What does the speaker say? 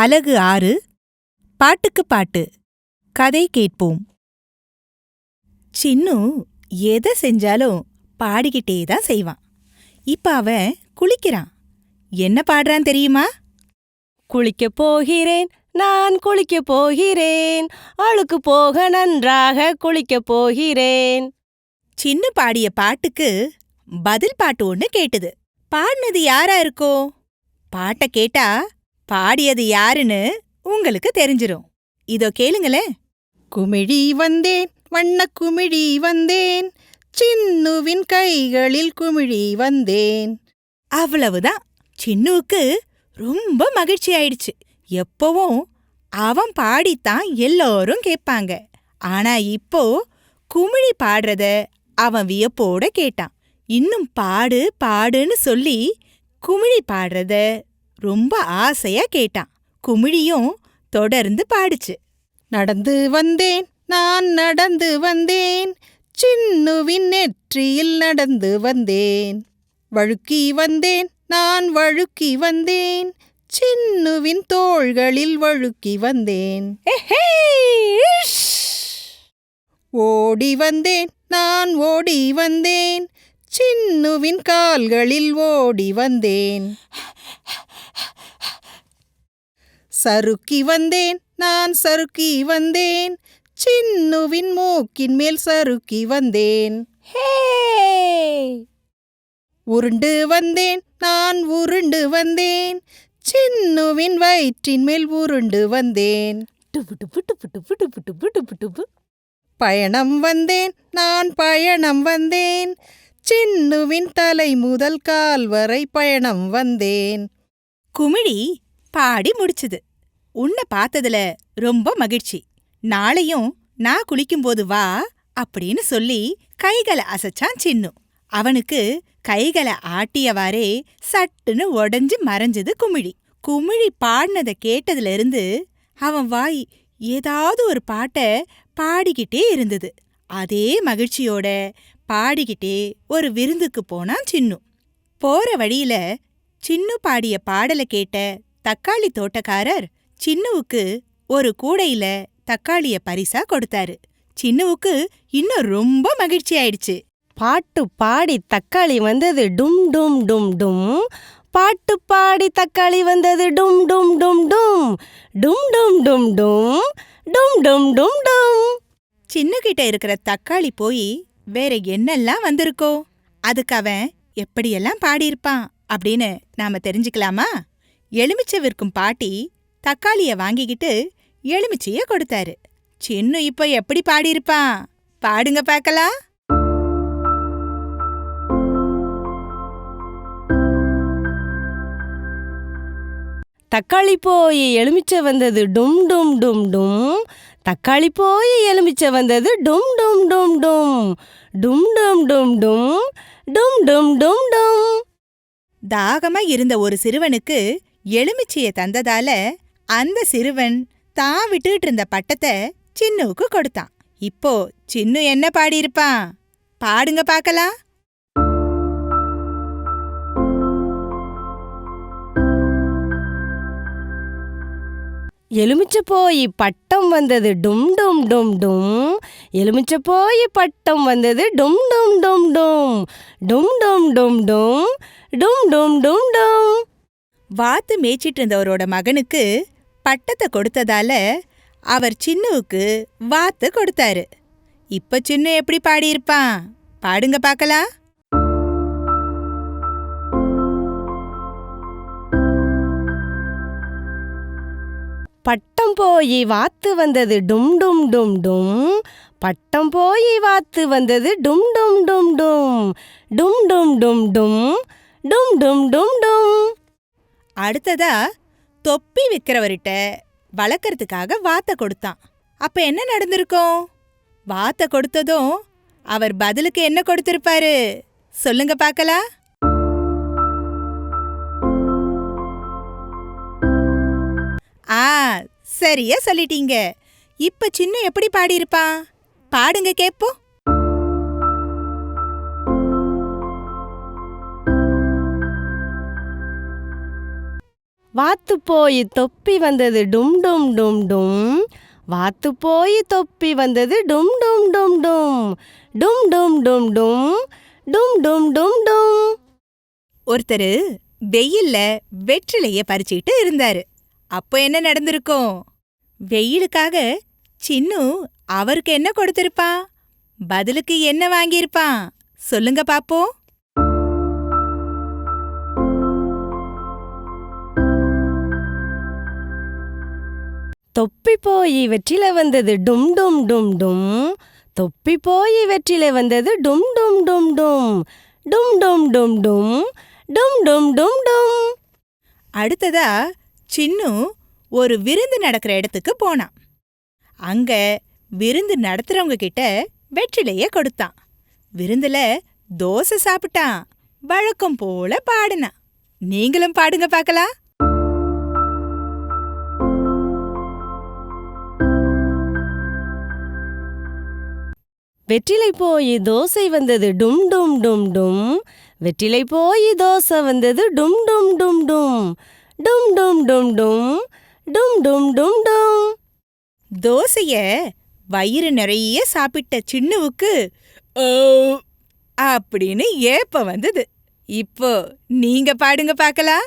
அலகு ஆறு. பாட்டுக்கு பாட்டு. கதை கேட்போம். சின்னு எதை செஞ்சாலும் பாடிக்கிட்டே தான் செய்வான். இப்ப அவன் குளிக்கிறான். என்ன பாடுறான் தெரியுமா? குளிக்கப் போகிறேன் நான் குளிக்கப் போகிறேன். அழுக்கு போக நன்றாக குளிக்கப் போகிறேன். சின்னு பாடிய பாட்டுக்கு பதில் பாட்டு ஒண்ணு கேட்டுது. பாடினது யாரா இருக்கோ பாட்டை கேட்டா பாடியது யாருன்னு உங்களுக்கு தெரிஞ்சிரும். இதோ கேளுங்களேன் குமிழி வந்தேன் வண்ண குமிழி வந்தேன் சின்னுவின் கைகளில் குமிழி வந்தேன். அவ்வளவுதான். சின்னுவுக்கு ரொம்ப மகிழ்ச்சி ஆயிடுச்சு. எப்பவும் அவன் பாடித்தான் எல்லோரும் கேட்பாங்க. ஆனா இப்போ குமிழி பாடுறத அவன் வியப்போட கேட்டான். இன்னும் பாடு பாடுன்னு சொல்லி குமிழி பாடுறத ரொம்ப ஆசையா கேட்டான். குமிழியும் தொடர்ந்து பாடுச்சு. நடந்து வந்தேன் நான் நடந்து வந்தேன். சின்னுவின் நெற்றியில் நடந்து வந்தேன். வழுக்கி வந்தேன் நான் வழுக்கி வந்தேன். சின்னுவின் தோள்களில் வழுக்கி வந்தேன். ஓடி வந்தேன் நான் ஓடி வந்தேன். சின்னுவின் கால்களில் ஓடி வந்தேன். சறுக்கி வந்தேன் நான் சறுக்கி வந்தேன். சின்னுவின் மூக்கின் மேல் சறுக்கி வந்தேன். ஹே! உருண்டு வந்தேன் நான் உருண்டு வந்தேன். சின்னுவின் வயிற்றின் மேல் உருண்டு வந்தேன். பயணம் வந்தேன் நான் பயணம் வந்தேன். சின்னுவின் தலை முதல் கால் வரை பயணம் வந்தேன். குமிழி பாடி முடிச்சுது. உன்னை பார்த்ததுல ரொம்ப மகிழ்ச்சி. நாளையும் நான் குளிக்கும்போது வா அப்படின்னு சொல்லி கைகளை அசைச்சான் சின்னு. அவனுக்கு கைகளை ஆட்டியவாறே சட்டுன்னு உடஞ்சு மறைஞ்சது குமிழி. குமிழி பாடினதை கேட்டதுல இருந்து அவன் வாய் ஏதாவது ஒரு பாட்டை பாடிக்கிட்டே இருந்தது. அதே மகிழ்ச்சியோட பாடிக்கிட்டே ஒரு விருந்துக்கு போனான் சின்னு. போற வழியில சின்னு பாடிய பாடல கேட்ட தக்காளி தோட்டக்காரர் சின்னுவுக்கு ஒரு கூடையில தக்காளிய பரிசா கொடுத்தாரு. சின்னுவுக்கு இன்னும் ரொம்ப மகிழ்ச்சி ஆயிடுச்சு. பாட்டு பாடி தக்காளி வந்தது டும் டும் டும் டும். பாட்டு பாடி தக்காளி வந்தது டும் டும் டும் டும். டும் டும் டும் டும். டும் டும் டும் டும். சின்னுகிட்ட இருக்கிற தக்காளி போய் வேற என்னெல்லாம் வந்திருக்கோ? அதுக்கு அவன் எப்படியெல்லாம் பாடியிருப்பான் அப்படின்னு நாம தெரிஞ்சுக்கலாமா? எலுமிச்சை விற்கும் பாட்டி தக்காளிய வாங்கிக்கிட்டு எலுமிச்சைய கொடுத்தாரு. சின்னு இப்போ எப்படி பாடியிருப்பான் பாடுங்க பார்க்கலாம் தக்காளி போய் எலுமிச்சை வந்தது டும் டும் டும் டும். தக்காளி போய் எலுமிச்சை வந்தது டும் டும் டும் டும். டும் டும் டும் டும். டும் டும் டும் டும். தாகமா இருந்த ஒரு சிறுவனுக்கு எலுமிச்சைய தந்ததால அந்த சிறுவன் தான் விட்டுட்டு இருந்த பட்டத்தை சின்னுவுக்கு கொடுத்தான். இப்போ சின்னு என்ன பாடியிருப்பான்? பாடுங்க பார்க்கலாம். எலுமிச்சை போய் பட்டம் வந்தது டும் டும் டும் டும். எலுமிச்சை போய் பட்டம் வந்தது டும் டும் டும் டும். டும் டும் டும் டும். டும் டும் டும் டும். வாத்து மேய்ச்சிட்டு இருந்தவரோட மகனுக்கு பட்டத்தை கொடுத்ததால அவர் சின்னுவுக்கு வாத்து கொடுத்தாரு. இப்ப சின்னு எப்படி பாடியிருப்பான்? பாடுங்க பார்க்கலாம். பட்டம் போய் வாத்து வந்தது டும் டும் டும் டும். பட்டம் போய் வாத்து வந்தது டும் டும் டும் டும். டும் டும் டும் டும். டும் டும் டும் டும். அடுத்ததா தொப்பி விற்கிறவர்கிட்ட வளர்க்கறதுக்காக வாத்தை கொடுத்தான். அப்ப என்ன நடந்திருக்கும்? வாத்தை கொடுத்ததும் அவர் பதிலுக்கு என்ன கொடுத்திருப்பாரு? சொல்லுங்க பார்க்கலாம். ஆ சரியா சொல்லிட்டீங்க. இப்ப சின்ன எப்படி பாடியிருப்பான்? பாடுங்க கேட்போம். வாத்து போய் தொப்பி வந்தது டும் டும் டும் டும். வாத்து போய் தொப்பி வந்தது டும் டும் டும் டும். டும் டும் டும் டும். டும் டும் டும் டும். ஒருத்தரு வெயில்ல வெற்றிலைய பறிச்சுக்கிட்டு இருந்தாரு. அப்போ என்ன நடந்திருக்கும்? வெயிலுக்காக சின்னு அவருக்கு என்ன கொடுத்திருப்பான் பதிலுக்கு என்ன வாங்கியிருப்பான்? சொல்லுங்க பாப்போம். தொப்பி போய் வெற்றில வந்தது டும் டும் டும் டும். தொப்பி போய் வெற்றில வந்தது டும் டும் டும் டும். டும் டும் டும் டும். டும் டும் டும் டும். அடுத்ததா சின்னு ஒரு விருந்து நடக்கிற இடத்துக்கு போனான். அங்க விருந்து நடத்துறவங்க கிட்ட வெற்றிலையே கொடுத்தான். விருந்துல தோசை சாப்பிட்டான். வழக்கம் போல பாடினான். நீங்களும் பாடுங்க பார்க்கலாம். வெற்றிலை போய் தோசை வந்தது டும் டும் டும் டும். வெற்றிலை போய் தோசை வந்தது டும் டும் டும் டும். டும் டும் டும் டும். டும் டும் டும் டும். தோசைய வயிறு நிறைய சாப்பிட்ட சின்னுவுக்கு அப்படின்னு ஏப்ப வந்தது. இப்போ நீங்க பாடுங்க பார்க்கலாம்.